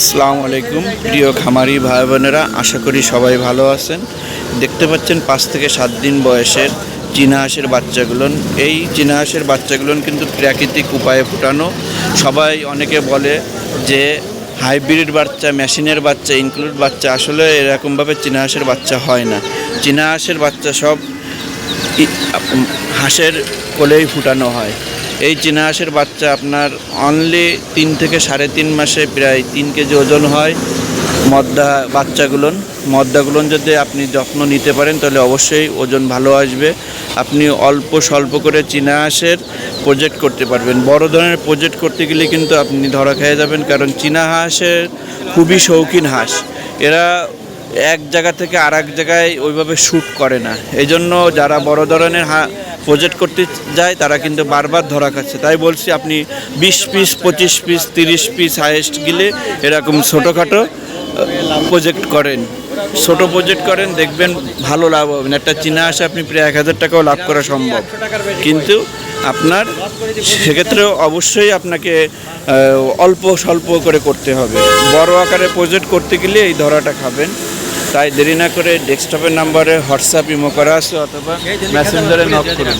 আসসালামু আলাইকুম। প্রিয় খামারি ভাই বোনেরা, আশা করি সবাই ভালো আছেন। দেখতে পাচ্ছেন পাঁচ থেকে সাত দিন বয়সের চীনা হাঁসের বাচ্চাগুলোন। এই চীনা হাঁসের বাচ্চাগুলোন কিন্তু প্রাকৃতিক উপায়ে ফুটানো। সবাই অনেকে বলে যে হাইব্রিড বাচ্চা, মেশিনের বাচ্চা, ইনক্লুড বাচ্চা, আসলে এরকমভাবে চীনা হাঁসের বাচ্চা হয় না। চীনা হাঁসের বাচ্চা সব হাঁসের কোলেই ফুটানো হয়। এই চীনা হাঁসের বাচ্চা আপনার অনলি তিন থেকে সাড়ে তিন মাসে প্রায় তিন কেজি ওজন হয়। মদ্দা বাচ্চাগুলোন মদ্দাগুলোন যদি আপনি যত্ন নিতে পারেন, তাহলে অবশ্যই ওজন ভালো আসবে। আপনি অল্প স্বল্প করে চীনা হাঁসের প্রজেক্ট করতে পারবেন। বড় ধরনের প্রজেক্ট করতে গেলে কিন্তু আপনি ধরা খেয়ে যাবেন, কারণ চীনা হাঁসের খুবই শৌখিন হাঁস। এরা এক জায়গা থেকে আর জায়গায় ওইভাবে শ্যুট করে না। এই জন্য যারা বড় ধরনের হা প্রজেক্ট করতে যায়, তারা কিন্তু বারবার ধরা খাচ্ছে। তাই বলছি আপনি বিশ পিস, পঁচিশ পিস, তিরিশ পিস হায়েস্ট গিলে এরকম ছোটোখাটো প্রজেক্ট করেন। ছোট প্রজেক্ট করেন, দেখবেন ভালো লাভ হবে একটা চীনা আসে, আপনি প্রায় এক হাজার টাকাও লাভ করা সম্ভব। কিন্তু আপনার সেক্ষেত্রে অবশ্যই আপনাকে অল্প স্বল্প করে করতে হবে। বড় আকারে প্রজেক্ট করতে গেলে এই ধরাটা খাবেন। তাই দেরি না করে ডেস্কটপের নাম্বারে হোয়াটসঅ্যাপ ইমো করা আছে অথবা মেসেঞ্জারে নক করুন।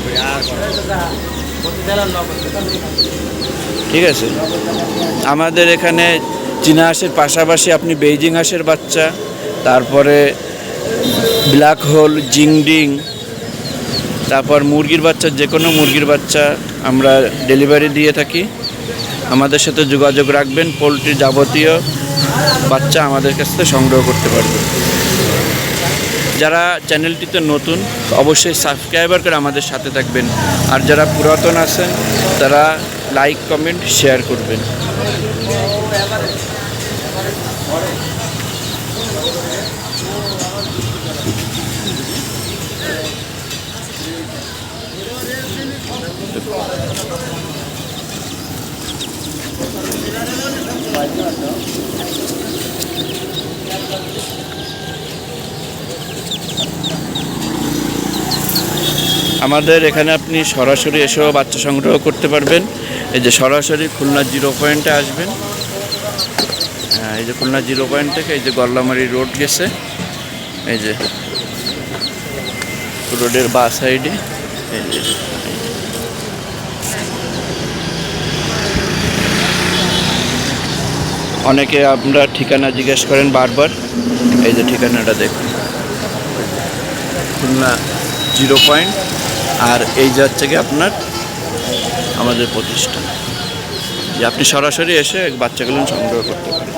ঠিক আছে? আমাদের এখানে চীনা হাঁসের পাশাপাশি আপনি বেইজিং হাঁসের বাচ্চা। তারপরে ব্ল্যাক হোল, জিংডিং, তারপর মুরগির বাচ্চা, যে কোনো মুরগির বাচ্চা আমরা ডেলিভারি দিয়ে থাকি। আমাদের সাথে যোগাযোগ রাখবেন, পোলট্রি যাবতীয় বাচ্চা আমাদের কাছ থেকে সংগ্রহ করতে পারবে। যারা চ্যানেলটিতে নতুন, অবশ্যই সাবস্ক্রাইবার করে আমাদের সাথে থাকবেন। আর যারা পুরাতন আছেন, তারা লাইক, কমেন্ট, শেয়ার করবেন। আমাদের এখানে আপনি সরাসরি এসেও বাচ্চা সংগ্রহ করতে পারবেন। এই যে সরাসরি খুলনা জিরো পয়েন্টে আসবেন। হ্যাঁ এই যে খুলনা জিরো পয়েন্ট থেকে এই যে গল্লামারি রোড গেছে। এই যে রোডের বা সাইডে। এই যে অনেকে আমরা ঠিকানা জিজ্ঞেস করেন বারবার। এই যে ঠিকানাটা দেখুন। খুলনা জিরো পয়েন্ট, আর এই যে হচ্ছে কি আপনার আমাদের প্রতিষ্ঠান। যে আপনি সরাসরি এসে বাচ্চাগুলো সংগ্রহ করতে পারেন।